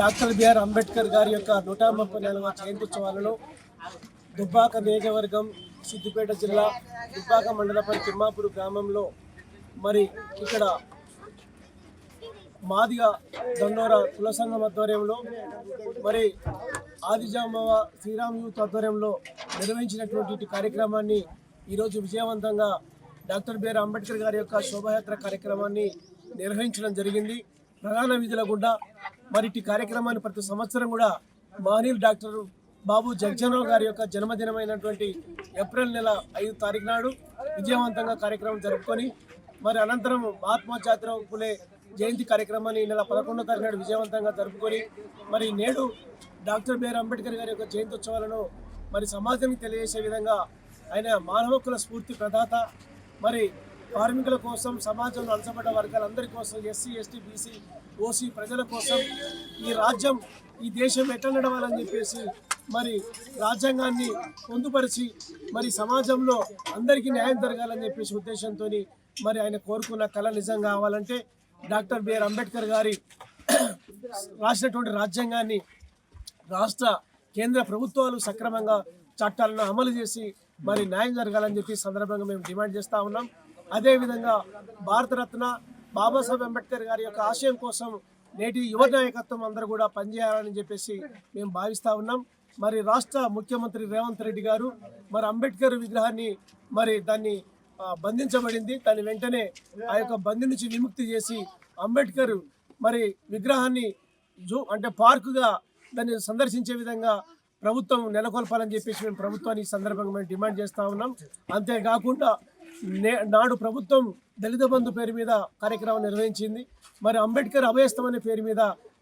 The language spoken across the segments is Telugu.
డాక్టర్ బిఆర్ అంబేద్కర్ గారి యొక్క నూట ముప్పై నాలుగవ జయంత్యుత్సవాలను దుబ్బాక నియోజకవర్గం సిద్దిపేట జిల్లా దుబ్బాక మండలపై తిమ్మాపూర్ గ్రామంలో మరి ఇక్కడ మాదిగ దండోర కుల సంఘం ఆధ్వర్యంలో మరి ఆదిజాంబవ శ్రీరామ్ యూత్ ఆధ్వర్యంలో నిర్వహించినటువంటి కార్యక్రమాన్ని ఈరోజు విజయవంతంగా డాక్టర్ బిఆర్ అంబేద్కర్ గారి యొక్క శోభాయాత్ర కార్యక్రమాన్ని నిర్వహించడం జరిగింది. ప్రధాన విధుల గుండా మరి ఇటు కార్యక్రమాన్ని ప్రతి సంవత్సరం కూడా మహనీయులు డాక్టర్ బాబు జగ్జనరావు గారి యొక్క జన్మదినమైనటువంటి ఏప్రిల్ నెల ఐదు తారీఖు నాడు విజయవంతంగా కార్యక్రమం జరుపుకొని మరి అనంతరం మహాత్మా జ్యోతిరావు పులే జయంతి కార్యక్రమాన్ని నెల పదకొండో తారీఖు నాడు విజయవంతంగా జరుపుకొని మరి నేడు డాక్టర్ బిఆర్ అంబేద్కర్ గారి యొక్క జయంత్యోత్సవాలను మరి సమాజానికి తెలియజేసే విధంగా ఆయన మానవ హక్కుల స్ఫూర్తి ప్రదాత మరి కార్మికుల కోసం సమాజంలో అలసపడ్డ వర్గాలందరి కోసం ఎస్సీ ఎస్టీ బీసీ ఓసీ ప్రజల కోసం ఈ రాజ్యం ఈ దేశం ఎట్లా నడవాలని చెప్పేసి మరి రాజ్యాంగాన్ని పొందుపరిచి మరి సమాజంలో అందరికీ న్యాయం జరగాలని చెప్పేసి ఉద్దేశంతో మరి ఆయన కోరుకున్న కళ నిజం కావాలంటే డాక్టర్ బిఆర్ అంబేద్కర్ గారి రాసినటువంటి రాజ్యాంగాన్ని రాష్ట్ర కేంద్ర ప్రభుత్వాలు సక్రమంగా చట్టాలను అమలు చేసి మరి న్యాయం జరగాలని చెప్పి సందర్భంగా మేము డిమాండ్ చేస్తూ ఉన్నాం. అదేవిధంగా భారతరత్న బాబాసాహెబ్ అంబేద్కర్ గారి యొక్క ఆశయం కోసం నేటి యువ నాయకత్వం అందరూ కూడా పనిచేయాలని చెప్పేసి మేము భావిస్తూ ఉన్నాం. మరి రాష్ట్ర ముఖ్యమంత్రి రేవంత్ రెడ్డి గారు మరి అంబేద్కర్ విగ్రహాన్ని మరి దాన్ని బంధించబడింది. దాన్ని వెంటనే ఆ యొక్క బంధి నుంచి విముక్తి చేసి అంబేద్కర్ మరి విగ్రహాన్ని జూ అంటే పార్కుగా దాన్ని సందర్శించే విధంగా ప్రభుత్వం నెలకొల్పాలని చెప్పేసి మేము ప్రభుత్వాన్ని ఈ సందర్భంగా మేము డిమాండ్ చేస్తూ ఉన్నాం. అంతేకాకుండా నే నాడు ప్రభుత్వం దళిత బంధు పేరు మీద కార్యక్రమం నిర్వహించింది. మరి అంబేద్కర్ అభయస్థం అనే పేరు మీద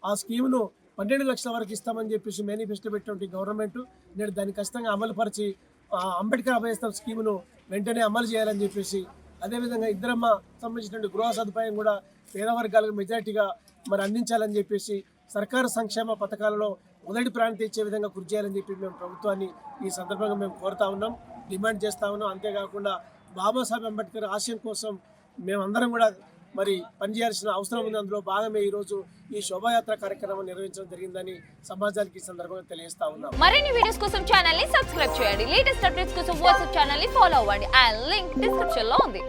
ఆ స్కీమ్ను పన్నెండు లక్షల వరకు ఇస్తామని చెప్పేసి మేనిఫెస్టో పెట్టినటువంటి గవర్నమెంట్ నేడు దాన్ని ఖచ్చితంగా అమలుపరిచి ఆ అంబేద్కర్ అభయస్థం స్కీమ్ను వెంటనే అమలు చేయాలని చెప్పేసి అదేవిధంగా ఇద్దరమ్మ సంబంధించినటువంటి గృహ సదుపాయం కూడా పేద వర్గాలకు మెజార్టీగా మరి అందించాలని చెప్పేసి సర్కారు సంక్షేమ పథకాలలో మొదటి ప్రాంతం ఇచ్చే విధంగా కృషి చేయాలని చెప్పి మేము ప్రభుత్వాన్ని ఈ సందర్భంగా మేము కోరుతా ఉన్నాం డిమాండ్ చేస్తా ఉన్నాం. అంతేకాకుండా బాబాసాహెబ్ అంబేద్కర్ ఆశయం కోసం మేమందరం కూడా మరి పనిచేయాల్సిన అవసరం ఉంది. అందులో భాగమే ఈరోజు ఈ శోభాయాత్ర కార్యక్రమం నిర్వహించడం జరిగిందని సమాజానికి ఈ సందర్భంగా తెలియజేస్తా ఉన్నాం. మరిన్ని వీడియోస్ కోసం ఛానల్ని సబ్స్క్రైబ్ చేయండి. లేటెస్ట్ అప్డేట్స్ కోసం వాట్సాప్ ఛానల్ని ఫాలో అవ్వండి. ఆ లింక్ డిస్క్రిప్షన్లో ఉంది.